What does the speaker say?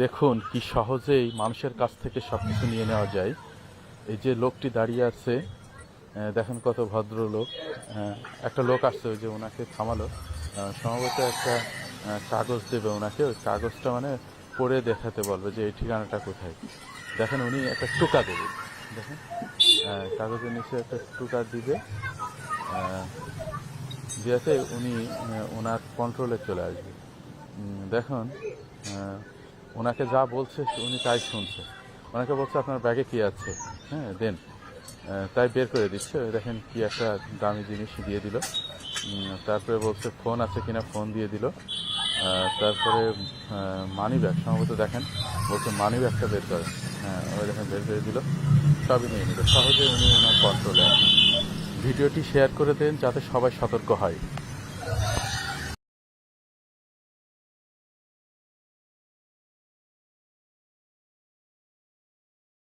দেখুন কি সহজেই মানুষের কাছ থেকে সব কিছু নিয়ে নেওয়া যায়। এই যে লোকটি দাঁড়িয়ে আছে দেখেন কত ভদ্র লোক একটা লোক আসছে, ওই যে ওনাকে থামালো। সম্ভবত একটা কাগজ দেবে ওনাকে। ওই কাগজটা মানে পড়ে দেখাতে বলবে যে এই ঠিকানাটা কোথায়। দেখেন উনি একটা টুকা দেবে। দেখেন কাগজের নিচে একটা টুকা দিবে। দিয়েতে উনি ওনার কন্ট্রোলে চলে আসবে। দেখুন ওনাকে যা বলছে, উনি তাই শুনছে। ওনাকে বলছে, আপনার ব্যাগে কি আছে? হ্যাঁ দেন। তাই বের করে দিচ্ছে। দেখেন কি একটা দামি জিনিস দিয়ে দিল। তারপরে বলছে, ফোন আছে কিনা? ফোন দিয়ে দিল। তারপরে মানি ব্যাগ, সম্ভবত দেখেন, বলছে, মানি ব্যাগটা বের করে হ্যাঁ ওই দেখেন, বের করে দিল। সবই নিয়ে নিল। সহজে উনি ওনার কন্ট্রোলে ভিডিওটি শেয়ার করে দেন, যাতে সবাই সতর্ক হয়।